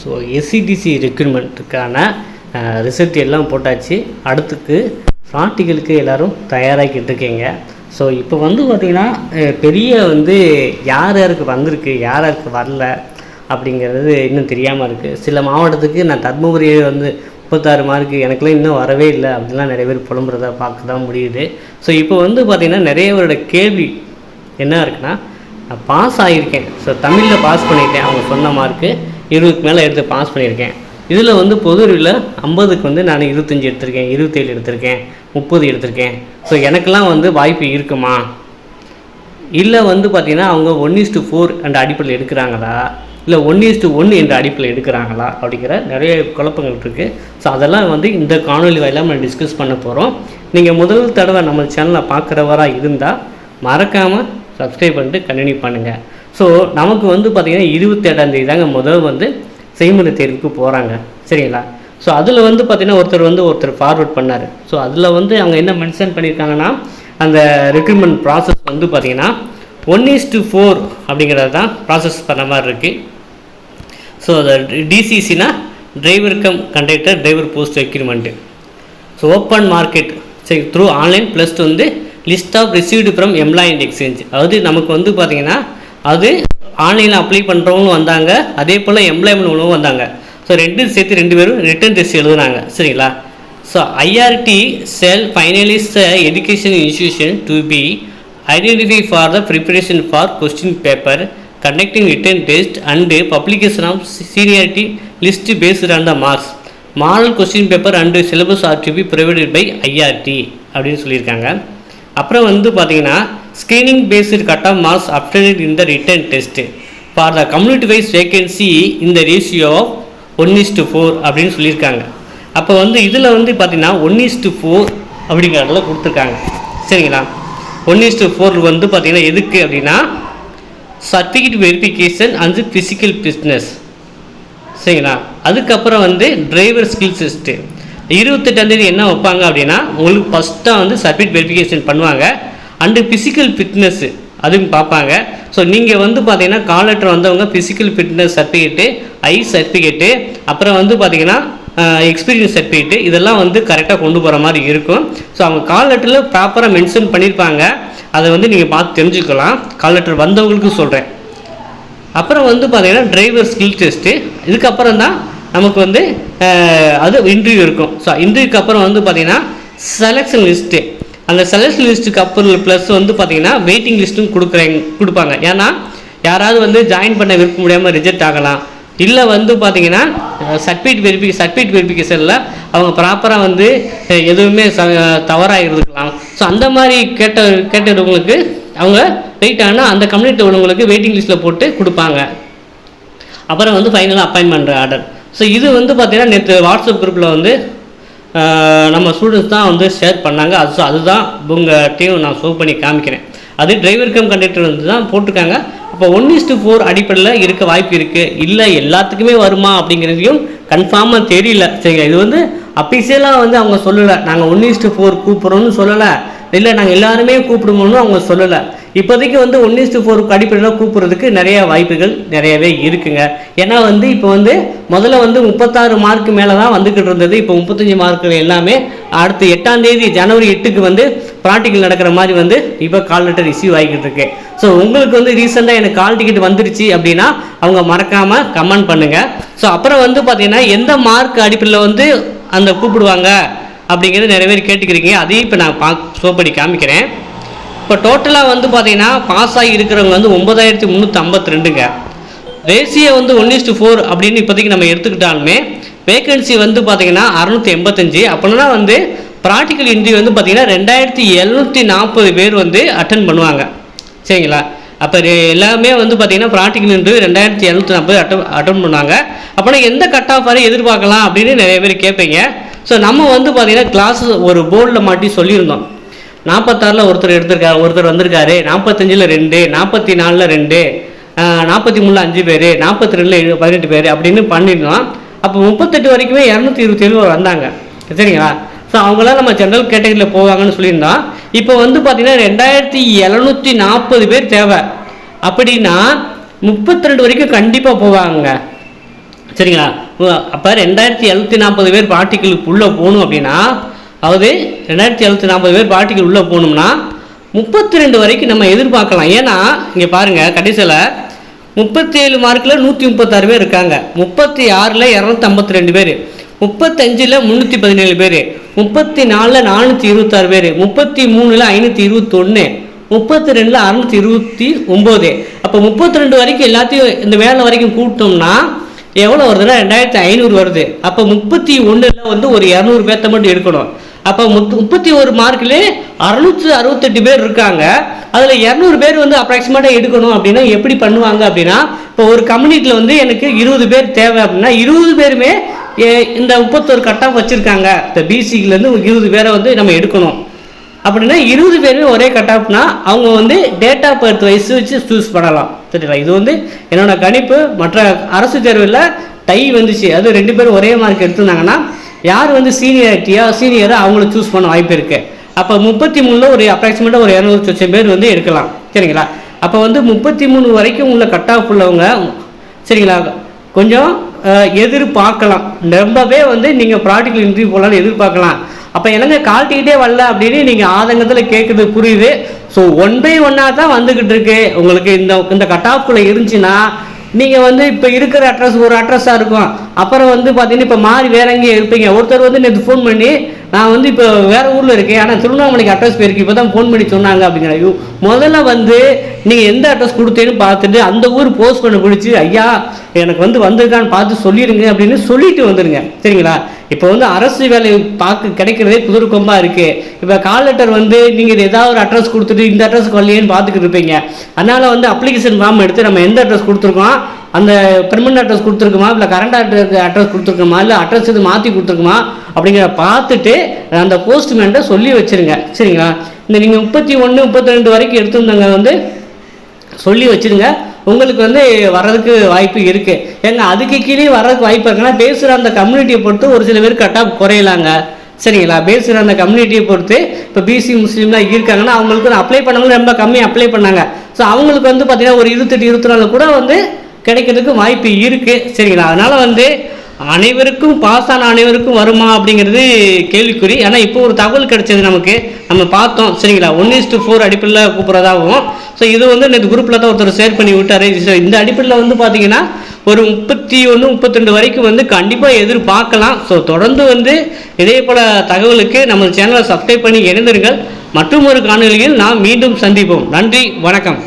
So SCTC ரெக்ரூட்மெண்ட்டுக்கான result எல்லாம் போட்டாச்சு. அடுத்துக்கு ப்ராக்டிக்கலுக்கு எல்லோரும் தயாராகிட்டு இருக்கீங்க. ஸோ இப்போ வந்து பார்த்திங்கன்னா பெரிய வந்து யார் யாருக்கு வந்திருக்கு யார் யாருக்கு வரல அப்படிங்கிறது இன்னும் தெரியாமல் இருக்குது சில மாவட்டத்துக்கு நான் தர்மபுரியை வந்து முப்பத்தாறு மார்க்கு எனக்குலாம் இன்னும் வரவே இல்லை. அப்படிலாம் நிறைய பேர் புலம்புறத பார்க்க தான் முடியுது. ஸோ இப்போ வந்து பார்த்திங்கன்னா நிறைய பேரோட கேள்வி என்ன இருக்குன்னா நான் பாஸ் ஆகியிருக்கேன் ஸோ தமிழில் பாஸ் பண்ணிட்டேன். அவங்க சொன்ன மார்க்கு இருபதுக்கு மேலே எடுத்து பாஸ் பண்ணியிருக்கேன். இதில் வந்து பொதுவில் ஐம்பதுக்கு வந்து நான் இருபத்தஞ்சி எடுத்திருக்கேன் இருபத்தேழு எடுத்திருக்கேன் முப்பது எடுத்திருக்கேன். ஸோ எனக்கெல்லாம் வந்து வாய்ப்பு இருக்குமா? இல்லை வந்து பார்த்தீங்கன்னா அவங்க ஒன் இஸ்டு ஃபோர் என்ற அடிப்படையில் எடுக்கிறாங்களா? இல்லை ஒன் இஸ்டு ஒன்று என்ற அடிப்படையில் எடுக்கிறாங்களா? அப்படிங்கிற நிறைய குழப்பங்கள் இருக்குது ஸோ அதெல்லாம் வந்து இந்த காணொலி வாயிலாக நம்ம டிஸ்கஸ் பண்ண போகிறோம் நீங்கள் முதல் தடவை நம்ம சேனலை பார்க்குறவராக இருந்தால் மறக்காமல் சப்ஸ்கிரைப் பண்ணிட்டு கண்டினியூ பண்ணுங்கள் ஸோ நமக்கு வந்து பார்த்திங்கன்னா இருபத்தேழாம் தாங்க முதல் வந்து செய்முறை தேர்வுக்கு போகிறாங்க சரிங்களா? ஸோ அதில் வந்து பார்த்திங்கன்னா ஒருத்தர் வந்து ஒருத்தர் ஃபார்வர்ட் பண்ணார். ஸோ அதில் வந்து அவங்க என்ன மென்ஷன் பண்ணியிருக்காங்கன்னா அந்த ரெக்ரூட்மெண்ட் ப்ராசஸ் வந்து பார்த்திங்கன்னா ஒன் இஸ் டு ஃபோர் அப்படிங்கிறது தான் ப்ராசஸ் பண்ண மாதிரி இருக்குது ஸோ அதை டிசிசினா driver cum conductor driver post requirement so open market சரி த்ரூ ஆன்லைன் ப்ளஸ் வந்து list of received from employment exchange அதாவது நமக்கு வந்து பார்த்தீங்கன்னா அது ஆன்லைனில் அப்ளை பண்ணுறவங்களும் வந்தாங்க. அதே போல் எம்ப்ளாய்மெண்ட் உள்ளவங்க வந்தாங்க. ஸோ ரெண்டும் சேர்த்து ரெண்டு பேரும் ரிட்டர்ன் டெஸ்ட் எழுதுனாங்க. சரிங்களா? So IRT cell finalist education institution to be identify for the preparation for question paper conducting written test and publication of seniority list based on the marks model question paper and syllabus are to be provided by IRT அப்படின்னு சொல்லியிருக்காங்க. அப்புறம் வந்து பார்த்தீங்கன்னா screening based cut off marks update in the return test for the community wise vacancy இந்த ratio one is to four அப்படின்னு சொல்லியிருக்காங்க. அப்போ வந்து இதில் வந்து பார்த்திங்கன்னா ஒன் இஸ் டு ஃபோர் அப்படிங்கிறதுல கொடுத்துருக்காங்க. சரிங்களா? ஒன் இஸ் டு ஃபோர் வந்து பார்த்தீங்கன்னா எதுக்கு அப்படின்னா certificate verification and physical fitness சரிங்களா? அதுக்கப்புறம் வந்து டிரைவர் ஸ்கில் டெஸ்ட்டு இருபத்தெட்டாந்தேதி என்ன வைப்பாங்க அப்படின்னா உங்களுக்கு ஃபஸ்ட்டாக வந்து சர்டிஃபிகேட் வெரிஃபிகேஷன் பண்ணுவாங்க. அண்டு ஃபிசிக்கல் ஃபிட்னஸ்ஸு அதுவும் பார்ப்பாங்க. ஸோ நீங்கள் வந்து பார்த்தீங்கன்னா கால் லெட்டர் வந்தவங்க physical fitness certificate I certificate அப்புறம் வந்து பார்த்தீங்கன்னா எக்ஸ்பீரியன்ஸ் சர்டிஃபிகேட்டு இதெல்லாம் வந்து கரெக்டாக கொண்டு போகிற மாதிரி இருக்கும். ஸோ அவங்க கால் லெட்டரில் ப்ராப்பராக மென்ஷன் பண்ணியிருப்பாங்க அதை வந்து நீங்கள் பார்த்து தெரிஞ்சுக்கலாம். கால் லெட்டர் வந்தவங்களுக்கும் சொல்கிறேன் அப்புறம் வந்து பார்த்தீங்கன்னா டிரைவர் ஸ்கில் டெஸ்ட்டு இதுக்கப்புறம் தான் நமக்கு வந்து அது இன்டர்வியூ இருக்கும். ஸோ இன்டர்வியூக்கு அப்புறம் வந்து பார்த்தீங்கன்னா செலெக்ஷன் லிஸ்ட்டு அந்த செலக்ஷன் லிஸ்ட்டுக்கு அப்புறம் ப்ளஸ் வந்து பார்த்தீங்கன்னா வெயிட்டிங் லிஸ்ட்டும் கொடுக்குறாங்க கொடுப்பாங்க. ஏன்னா யாராவது வந்து ஜாயின் பண்ண விருப்ப முடியாமல் ரிஜெக்ட் ஆகலாம். இல்லை வந்து பார்த்தீங்கன்னா சர்டிஃபிகேட் வெரிஃபி சர்டிஃபிகேட் வெரிஃபிகேஷனில் அவங்க ப்ராப்பராக வந்து எதுவுமே ச தவறாக இருக்கலாம் ஸோ அந்த மாதிரி கேட்ட கேட்டவங்களுக்கு அவங்க வெயிட் ஆனால் அந்த கம்யூனிட்டி உள்ளவங்களுக்கு வெயிட்டிங் லிஸ்ட்டில் போட்டு கொடுப்பாங்க. அப்புறம் வந்து ஃபைனலாக அப்பாயின்மெண்ட் ஆர்டர் ஸோ இது வந்து பார்த்தீங்கன்னா நேற்று வாட்ஸ்அப் குரூப்பில் வந்து நம்ம ஸ்டூடெண்ட்ஸ் தான் வந்து ஷேர் பண்ணாங்க. அது அதுதான் உங்கள் டீம் நான் ஷோ பண்ணி காமிக்கிறேன். அது டிரைவர் கம் கண்டக்டர் வந்து தான் போட்டிருக்காங்க. அப்போ ஒன் இஸ்டு ஃபோர் அடிப்படையில் இருக்க வாய்ப்பு இருக்குது இல்லை எல்லாத்துக்குமே வருமா அப்படிங்கிறதையும் கன்ஃபார்மாக தெரியல. சரிங்க இது வந்து அஃபிஷியலாக வந்து அவங்க சொல்லலை. நாங்கள் ஒன் இஸ்டு ஃபோர் கூப்பிட்றோன்னு சொல்லலை. இல்லை நாங்கள் எல்லாருமே கூப்பிடுவோம்னு அவங்க சொல்லலை. இப்போதைக்கு வந்து ஒன் இஸ்டு ஃபோர் அடிப்படையில் கூப்பிட்றதுக்கு நிறைய வாய்ப்புகள் நிறையவே இருக்குங்க. ஏன்னா வந்து இப்போ வந்து முதல்ல வந்து முப்பத்தாறு மார்க் மேலே தான் வந்துக்கிட்டு இருந்தது. இப்போ முப்பத்தஞ்சு மார்க்குகள் எல்லாமே அடுத்து எட்டாம் தேதி ஜனவரி எட்டுக்கு வந்து ப்ராக்டிக்கல் நடக்கிற மாதிரி வந்து இப்போ கால் லெட்டர் ரிசீவ் ஆகிக்கிட்டு இருக்கு. ஸோ உங்களுக்கு வந்து ரீசெண்டாக எனக்கு கால் டிக்கெட் வந்துருச்சு அப்படின்னா அவங்க மறக்காமல் கமெண்ட் பண்ணுங்கள் ஸோ அப்புறம் வந்து பார்த்தீங்கன்னா எந்த மார்க் அடிப்படையில் வந்து அந்த கூப்பிடுவாங்க அப்படிங்கிறது நிறைய பேர் கேட்டுக்கிறீங்க. அதையும் இப்போ நான் பா சோப்படி காமிக்கிறேன். இப்போ டோட்டலாக வந்து பார்த்தீங்கன்னா பாஸ் ஆகி இருக்கிறவங்க வந்து ஒன்பதாயிரத்தி முந்நூற்றி ஐம்பத்தி ரெண்டுங்க. ரேசியோ வந்து ஒன் இஸ்டு ஃபோர் அப்படின்னு இப்போதைக்கு நம்ம எடுத்துக்கிட்டாலுமே வேகன்சி வந்து பார்த்தீங்கன்னா அறநூற்றி எண்பத்தஞ்சு. அப்படின்னா வந்து ப்ராக்டிக்கல் இன்டர்வியூ வந்து பார்த்தீங்கன்னா ரெண்டாயிரத்தி எழுநூற்றி நாற்பது பேர் வந்து அட்டன் பண்ணுவாங்க. சரிங்களா? அப்போ எல்லாமே வந்து பார்த்தீங்கன்னா ப்ராக்டிக்கல் இன்டர்வியூ ரெண்டாயிரத்தி எழுநூற்றி நாற்பது அட்டன் அட்டன் பண்ணுவாங்க. அப்படின்னா எந்த கட் ஆஃப் வரை எதிர்பார்க்கலாம் அப்படின்னு நிறைய பேர் கேட்பீங்க. ஸோ நம்ம வந்து பார்த்தீங்கன்னா கிளாஸ் ஒரு போர்டில் மாட்டி சொல்லியிருந்தோம். நாற்பத்தாறில் ஒருத்தர் எடுத்திருக்காரு ஒருத்தர் வந்திருக்காரு. நாற்பத்தஞ்சில் ரெண்டு நாற்பத்தி நாலில் ரெண்டு நாற்பத்தி மூணில் அஞ்சு பேர் நாற்பத்தி ரெண்டில் பதினெட்டு பேர் அப்படின்னு பண்ணியிருந்தோம் அப்போ முப்பத்தெட்டு வரைக்குமே இரநூத்தி இருபத்தி ஏழு வந்தாங்க. சரிங்களா? ஸோ அவங்களாம் நம்ம ஜென்ரல் கேட்டகரியில் போவாங்கன்னு சொல்லியிருந்தோம். இப்போ வந்து பார்த்தீங்கன்னா ரெண்டாயிரத்தி எழுநூற்றி நாற்பது பேர் தேவை. அப்படின்னா முப்பத்தி ரெண்டு வரைக்கும் கண்டிப்பாக போவாங்க. சரிங்களா? அப்போ ரெண்டாயிரத்தி எழுநூற்றி நாற்பது பேர் பார்ட்டிகளுக்கு உள்ளே போகணும் அப்படின்னா அதாவது ரெண்டாயிரத்தி எழுநூற்றி நாற்பது பேர் பார்ட்டிகள் உள்ளே போகணும்னா முப்பத்தி ரெண்டு வரைக்கும் நம்ம எதிர்பார்க்கலாம். ஏன்னா இங்கே பாருங்கள் கடைசியில் முப்பத்தி ஏழு மார்க்கில் நூற்றி முப்பத்தாறு பேர் இருக்காங்க. முப்பத்தி ஆறில் இரநூத்தி ஐம்பத்தி ரெண்டு பேர். முப்பத்தஞ்சில் முந்நூற்றி பதினேழு பேர். முப்பத்தி நாலில் நானூற்றி இருபத்தாறு பேர். முப்பத்தி மூணில் ஐநூற்றி இருபத்தொன்று முப்பத்தி ரெண்டில் அறநூற்றி இருபத்தி ஒம்பது அப்போ முப்பத்தி ரெண்டு வரைக்கும் எல்லாத்தையும் இந்த வேலை வரைக்கும் கூப்பிட்டோம்னா எவ்வளோ வருதுன்னா ரெண்டாயிரத்தி ஐநூறு வருது. அப்போ முப்பத்தி ஒன்றில் வந்து ஒரு இரநூறு பேர்த்த மட்டும் எடுக்கணும். அப்போ முத் முப்பத்தி ஒரு மார்க்கில் அறுநூற்று அறுபத்தெட்டு பேர் இருக்காங்க. அதில் இரநூறு பேர் வந்து அப்ராக்சிமேட்டாக எடுக்கணும் அப்படின்னா எப்படி பண்ணுவாங்க அப்படின்னா இப்போ ஒரு கம்யூனிட்டியில் வந்து எனக்கு இருபது பேர் தேவை அப்படின்னா இருபது பேருமே இந்த முப்பத்தொரு கட்டாக வச்சுருக்காங்க. இந்த பிசிக்கிலேருந்து இருபது பேரை வந்து நம்ம எடுக்கணும். அப்படின்னா இருபது பேருமே ஒரே கட் ஆஃப்னா அவங்க வந்து டேட் ஆஃப் பர்த் வயசு வச்சு சூஸ் பண்ணலாம். சரிங்களா? இது வந்து என்னோட கணிப்பு. மற்ற அரசு தேர்வில் டை வந்துச்சு. அது ரெண்டு பேரும் ஒரே மார்க் எடுத்திருந்தாங்கன்னா யார் வந்து சீனியாரிட்டியா சீனியரோ அவங்கள சூஸ் பண்ண வாய்ப்பு இருக்குது அப்போ முப்பத்தி மூணில் ஒரு அப்ராக்சிமேட்டாக ஒரு இரநூறு லட்சம் பேர் வந்து எடுக்கலாம். சரிங்களா? அப்போ வந்து முப்பத்தி மூணு வரைக்கும் உள்ள கட் ஆஃப் உள்ளவங்க சரிங்களா? கொஞ்சம் எதிர்பார்க்கலாம். ரொம்பவே வந்து நீங்கள் ப்ராக்டிக்கல் இன்டர்வியூ போகலான்னு எதிர்பார்க்கலாம். அப்போ என்னங்க காட்டிக்கிட்டே வரல அப்படின்னு நீங்கள் ஆதங்கத்தில் கேட்குறது புரியுது. ஸோ ஒன் பை ஒன்னாக தான் வந்துக்கிட்டு இருக்கு. உங்களுக்கு இந்த இந்த கட் ஆஃப்குள்ளே இருந்துச்சுன்னா நீங்கள் வந்து இப்போ இருக்கிற அட்ரஸ் ஒரு அட்ரஸாக இருக்கும். அப்புறம் வந்து பார்த்தீங்கன்னா இப்போ மாறி வேற எங்கேயும் இருப்பீங்க. ஒருத்தர் வந்து நேற்று ஃபோன் பண்ணி நான் வந்து இப்போ வேறு ஊரில் இருக்கேன். ஆனால் திருவண்ணாமலைக்கு அட்ரஸ் போயிருக்கு. இப்போ தான் ஃபோன் பண்ணி சொன்னாங்க அப்படிங்கிற. ஐயோ முதல்ல வந்து நீங்கள் எந்த அட்ரஸ் கொடுத்தேன்னு பார்த்துட்டு அந்த ஊர் போஸ்ட் பண்ண பிடிச்சி ஐயா எனக்கு வந்து வந்திருக்கான்னு பார்த்து சொல்லிடுங்க அப்படின்னு சொல்லிட்டு வந்துடுங்க சரிங்களா? இப்போ வந்து அரசு வேலை பார்க்க கிடைக்கிறதே குதிர்கொம்பாக இருக்குது இப்போ கால் லெட்டர் வந்து நீங்கள் ஏதாவது ஒரு அட்ரஸ் கொடுத்துட்டு இந்த அட்ரஸ்க்கு வரலையேன்னு பார்த்துக்கிட்டு இருப்பீங்க. அதனால் வந்து அப்ளிகேஷன் ஃபார்ம் எடுத்து நம்ம எந்த அட்ரஸ் கொடுத்துருக்கோம்? அந்த பெர்மனன்ட் அட்ரஸ் கொடுத்துருக்குமா? இல்லை கரண்ட் அட்ரஸ் அட்ரஸ் கொடுத்துருக்குமா? இல்லை அட்ரஸ் இது மாற்றி கொடுத்துருக்குமா? அப்படிங்கிறத பார்த்துட்டு அந்த போஸ்ட்மேன்ட்ட சொல்லி வச்சிருங்க. சரிங்களா? இந்த நீங்கள் முப்பத்தி ஒன்று முப்பத்தி ரெண்டு வரைக்கும் எடுத்துருந்தவங்க வந்து சொல்லி வச்சுருங்க. உங்களுக்கு வந்து வர்றதுக்கு வாய்ப்பு இருக்குது ஏன்னா அதுக்கு கீழே வர்றதுக்கு வாய்ப்பு இருக்குன்னா பேசுகிற அந்த கம்யூனிட்டியை பொறுத்து ஒரு சில பேர் கட்டாக குறையலாங்க. சரிங்களா? பேசுகிற அந்த கம்யூனிட்டியை பொறுத்து இப்போ பிசி முஸ்லீம்லாம் இருக்காங்கன்னா அவங்களுக்கு அப்ளை பண்ணவங்க ரொம்ப கம்மியாக அப்ளை பண்ணாங்க. ஸோ அவங்களுக்கு வந்து பார்த்தீங்கன்னா ஒரு இருபத்தெட்டு இருபத்தி நாலு கூட வந்து கிடைக்கிறதுக்கு வாய்ப்பு இருக்குது சரிங்களா அதனால் வந்து அனைவருக்கும் பாஸ் ஆன அனைவருக்கும் வருமா அப்படிங்கிறது கேள்விக்குறி. ஆனால் இப்போ ஒரு தகவல் கிடைச்சது நமக்கு. நம்ம பார்த்தோம். சரிங்களா? ஒன் இஸ் டு ஃபோர் அடிப்படையில் கூப்பிட்றதாகவும். ஸோ இது வந்து இந்த குரூப்பில் தான் ஒருத்தர் ஷேர் பண்ணி விட்டாரு. ஸோ இந்த அடிப்படையில் வந்து பார்த்தீங்கன்னா ஒரு முப்பத்தி ஒன்று முப்பத்திரெண்டு வரைக்கும் வந்து கண்டிப்பாக எதிர்பார்க்கலாம். ஸோ தொடர்ந்து வந்து இதே போல் தகவலுக்கு நம்ம சேனலை சப்ஸ்கிரைப் பண்ணி இணைந்திருங்கள். மற்றும் ஒரு காணொலியில் நாம் மீண்டும் சந்திப்போம். நன்றி வணக்கம்.